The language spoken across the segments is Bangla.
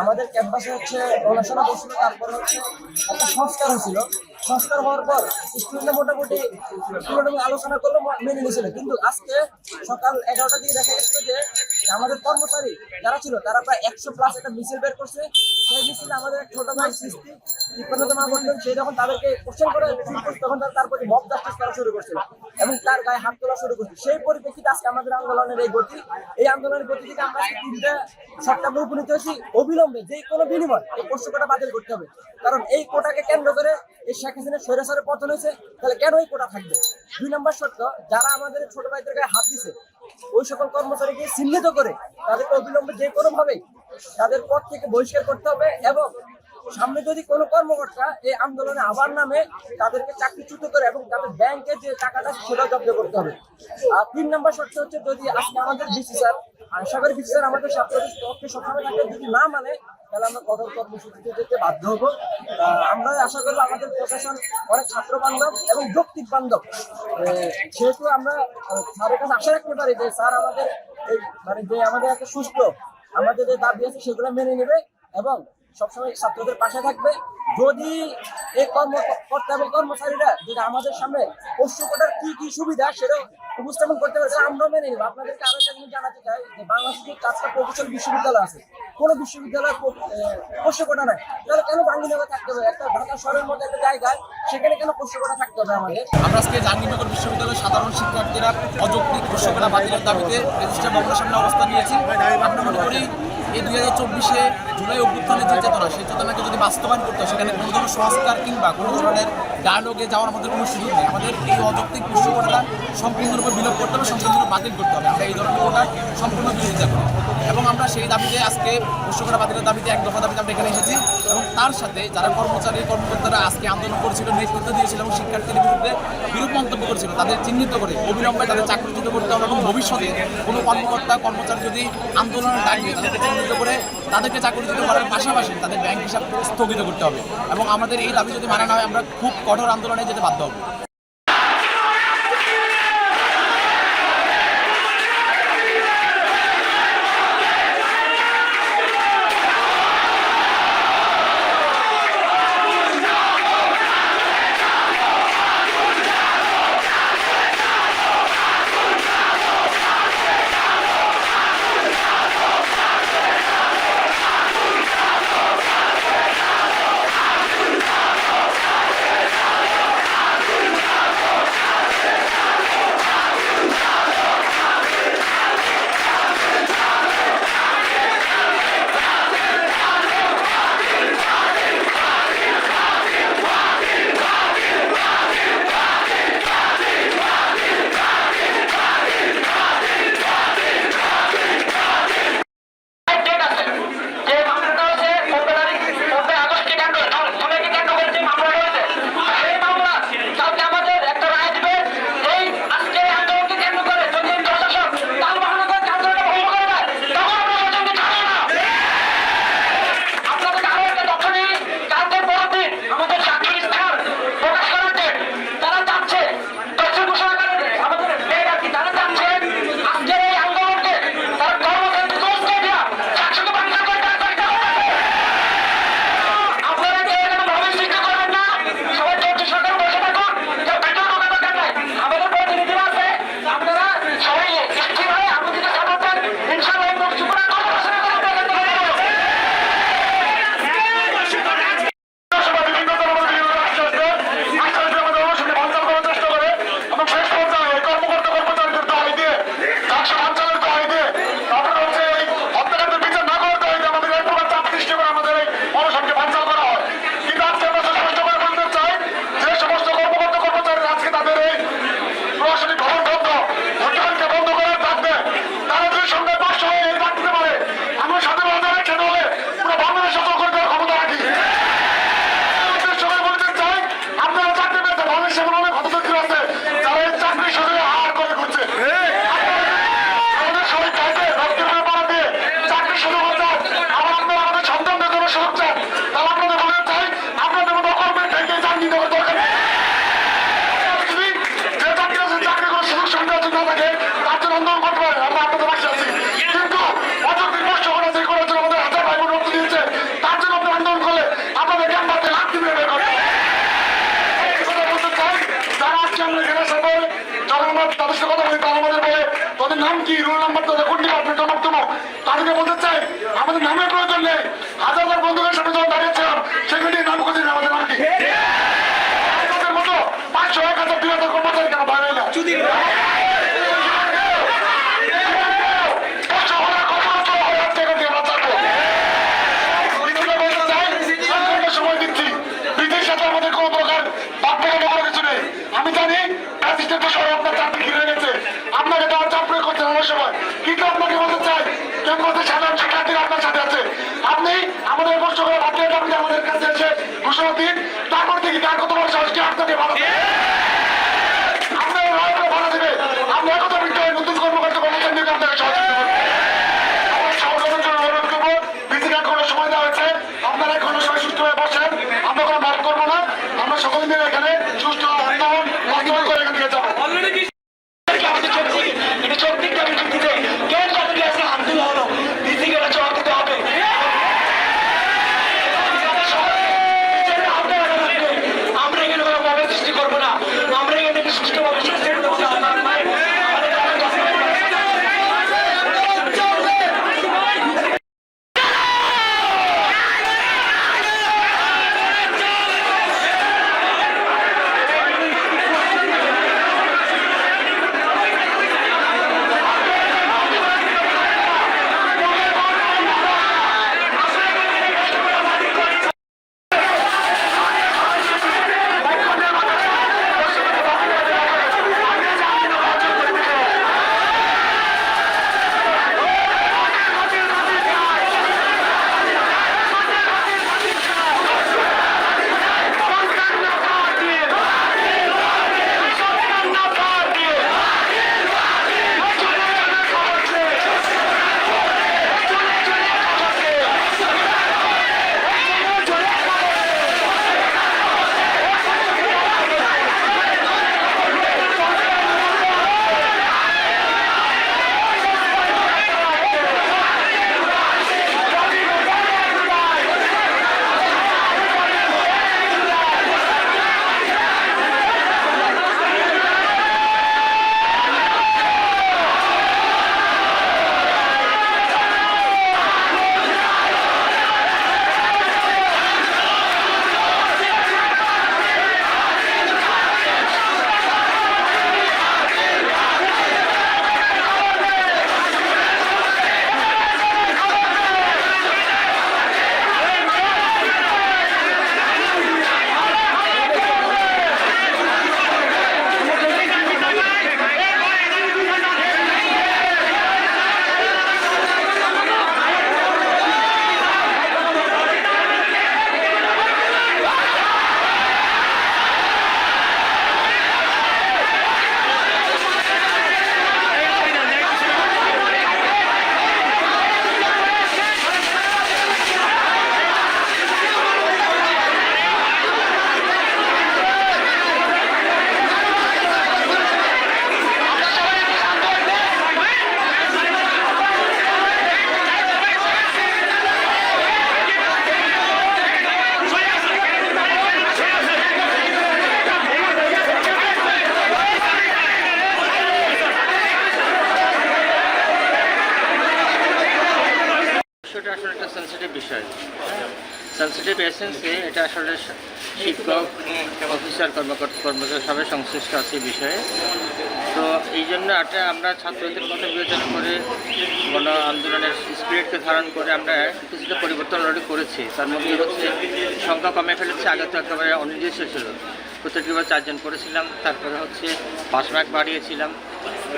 আমাদের ক্যাম্পাসে হচ্ছে গবেষণা করছিল, তারপরে হচ্ছে একটা সংস্কার হয়েছিল। সংস্কার হওয়ার পর স্টুডেন্টরা মোটামুটি মোটামুটি আলোচনা করল, মেনে নিয়েছিল। কিন্তু আজকে সকাল এগারোটা দিকে দেখা গেছিল যে আমাদের কর্মচারী যারা ছিল, তারা প্রায় একশো প্লাস একটা মিছিল বের করছে। তারা এবং তার গায়ে হাত তোলা শুরু করছে সেই পরিপ্রেক্ষিতে আজকে আমাদের আন্দোলনের এই গতি, এই আন্দোলনের গতি থেকে আমরা তিনটা উপনীত হয়েছি অবিলম্বে যে কোনো বিনিময় এই কোটা বাতিল করতে হবে। কারণ এই কোটাকে কেন্দ্র করে এই শেখ হাসিনা স্বৈরাচারে পতন হয়েছে তাহলে কেন এই কোটা থাকবে? দুই নম্বর শর্ত, যারা আমাদের ছোট ভাইদের গায়ে হাত দিছে, ওই সকল কর্মচারীকে চিহ্নিত করে তাদেরকে অবিলম্বে যে কোনো ভাবে তাদের পদ থেকে বহিষ্কার করতে হবে এবং সামনে যদি কোনো কর্মকর্তা এই আন্দোলনে আবার নামে, তাদেরকে চাকরিচ্যুত করে এবং তাদের ব্যাংকে যে টাকাটা সেটা জব্দ করতে হবে। আর তিন নম্বর শর্ত হচ্ছে যদি আজকে আমাদের ডিসি স্যার, আশা করি ডিসি স্যার আমাদের ছাত্রদের পক্ষে সবসময় থাকে, যদি না মানে তাহলে আমরা কঠোর কর্মসূচিতে যেতে বাধ্য হব। আমরা আশা করব আমাদের প্রশাসন অনেক ছাত্র বান্ধব এবং যৌক্তিক বান্ধব। সেহেতু আমরা স্যারের কাছে আশা রাখতে পারি যে স্যার আমাদের মানে যে আমাদের একটা সুস্থ আমাদের যে দাবি আছে সেগুলো মেনে নেবে এবং সবসময় ছাত্রদের পাশে থাকবে। যদি এই কর্মকর্তা এবং কর্মচারীরা যদি আমাদের সামনে কি কি সুবিধা সেটা উপস্থাপন করতে পারে তাহলে আমরা মেনে নেব। আপনাদেরকে আরও একটা জানাতে চাই, যে বাংলাদেশে চারটা প্রকৌশল বিশ্ববিদ্যালয় আছে, কোনো বিশ্ববিদ্যালয় কোটা নাই। তাহলে কেন গান্ধীনগর থাকতে হবে? একটা ঢাকা শহরের মধ্যে একটা জায়গায় সেখানে কেন কোটা থাকতে হবে আমাদের? আমরা আজকে জাহাঙ্গীরনগর বিশ্ববিদ্যালয়ের সাধারণ শিক্ষার্থীরা অযৌক্তিক প্রশ্নকরা বাতিলের দাবিতে রেজিস্ট্রার সামনে অবস্থান নিয়েছি। আমরা মনে করি এই দুই হাজার চব্বিশে জুলাই অভ্যুত্থানের যে চেতনা, সেই চেতনাকে যদি বাস্তবায়ন করতে হয়, সেখানে কোনো ধরনের সংস্কার কিংবা কোনো ধরনের ডায়ালগে যাওয়ার আমাদের কোনো সুযোগ নেই। আমাদের এই অযৌক্তিক প্রশ্নকরা সম্পূর্ণরূপে বিলোপ করতে হবে, সম্পূর্ণরূপে বাতিল করতে হবে। আমরা এই ধরনের কোটা সম্পূর্ণ বিরোধিতা করি এবং আমরা সেই দাবিতে আজকে প্রশ্নকরা বাতিলের দাবিতে, এক দফা দাবিতে আমরা এখানে এসেছি। এবং তার সাথে যারা কর্মচারী, কর্মকর্তারা আজকে আন্দোলন করেছিল, নেতৃত্ব দিয়েছিল এবং শিক্ষার্থীদের বিরুদ্ধে বিরূপ মন্তব্য করেছিল, তাদের চিহ্নিত করে অবিলম্বে তাদের চাকরিচ্যুত করতে হবে এবং ভবিষ্যতে কোনো কর্মকর্তা, কর্মচারী যদি আন্দোলনের ডাকে তাদেরকে চিহ্নিত করে তাদেরকে চাকরিচ্যুত করার পাশাপাশি তাদের ব্যাংক হিসাব স্থগিত করতে হবে। এবং আমাদের এই দাবি যদি মানা না হয়, আমরা খুব কঠোর আন্দোলনে যেতে বাধ্য হব। কি রোল নাম্বার তাদের কোন ডিপার্টমেন্ট জনপ্তম তাদেরকে বলতে চাই আমাদের নামের প্রয়োজন নেই। হাজার হাজার বন্ধুদের সামনে যখন দাঁড়িয়েছিলাম সেগুলি নাম করে নেই আমাদের নাম কি? মতো পাঁচশো এক হাজার দুই হাজার কর্মচারী কেন বাইরে না পাঁচশো হাজার কর্মরত হাজার টাকা দিয়ে বাঁচাবো পৃথিবীতে বলতে চাই এক ঘণ্টা সময় দিচ্ছি ব্রিটিশ সাথে আমাদের কোনো প্রকার বাদ থেকে কোনো কিছু নেই আমি জানি অ্যাসিস্ট্যান্ট আপনার চাকরি ঘিরে গেছে আপনাকে দেওয়ার প্রয়োগ করছেন অনেক সময় কিন্তু আপনাকে বলতে চাই ক্যাম্পাসে সাধারণ শিক্ষার্থীরা আপনার সাথে আছে। আপনি আমাদের কষ্ট করে বাতিলের দাবিতে আমাদের কাছে তারপর দেখি তার কত বড় সাহস, কি আপনাকে দেবে। আমরা একতা বৃদ্ধ নতুন কর্মকর্তা কর্মচারীকে আপনাকে সহযোগিতা করব আমার সংগঠনের জন্য অনুরোধ সময় দেওয়া হয়েছে। আপনারা ঘণ্টা সময় সুস্থ হয়ে বসেন। আমরা কোনো মার্ক করব না। আমরা সকল মিলে এখানে সেন্সিটিভ এসেন্সে এটা আসলে শিক্ষক অফিসার কর্মকর্তা কর্মচারী সবাই সংশ্লিষ্ট আছে বিষয়ে। তো এই জন্য এটা আমরা ছাত্রদের কথা বিবেচনা করে, গণ আন্দোলনের স্পিরিটকে ধারণ করে আমরা কিছুটা পরিবর্তন অলরেডি করেছি। তার মধ্যে হচ্ছে, সংখ্যা কমে ফেলেছে আগে তো একেবারে অনির্দিষ্ট ছিল প্রত্যেকবার চারজন করেছিলাম, তারপরে হচ্ছে পাঁচ বাড়িয়েছিলাম।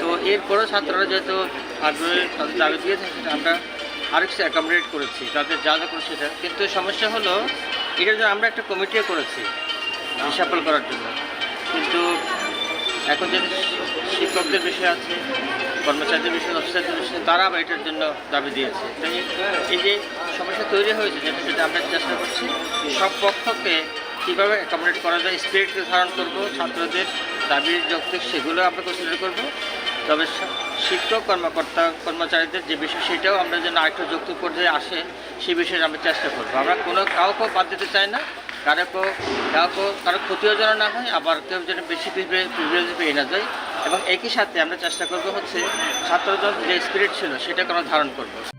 তো এরপরেও ছাত্ররা যেহেতু আগ্রহী তাদের দাবি দিয়ে থাকে আমরা আরেকটু অ্যাকোমোডেট করেছি তাদের যা যা করেছে সেটা। কিন্তু সমস্যা হলো এটার জন্য আমরা একটা কমিটিও করেছি রিসাফল করার জন্য। কিন্তু এখন যে শিক্ষকদের বিষয় আছে, কর্মচারীদের বিষয় অফিসারদের বিষয় তারা আবার এটার জন্য দাবি দিয়েছে। তাই এই যে সমস্যা তৈরি হয়েছে যেটা সেটা আমরা চেষ্টা করছি, সব পক্ষকে কীভাবে অ্যাকোমোডেট করা যায় স্পিরিটকে ধারণ করব, ছাত্রদের দাবির যৌক্তিক সেগুলো আমরা কনসিডার করব। তবে শিক্ষক, কর্মকর্তা, কর্মচারীদের যে বিষয়, সেটাও আমরা যেন আরেকটু যুক্ত পর্যায়ে আসে, সে বিষয়ে আমরা চেষ্টা করব। আমরা কোনো কাউকে বাদ দিতে চাই না। কারও কাউকে কারও ক্ষতিও যেন না হয়, আবার কেউ যেন বেশি প্রিভিলেজ পেয়ে না যায়। এবং একই সাথে আমরা চেষ্টা করব হচ্ছে ছাত্রজন যে স্পিরিট ছিল, সেটা কোনো ধারণ করব?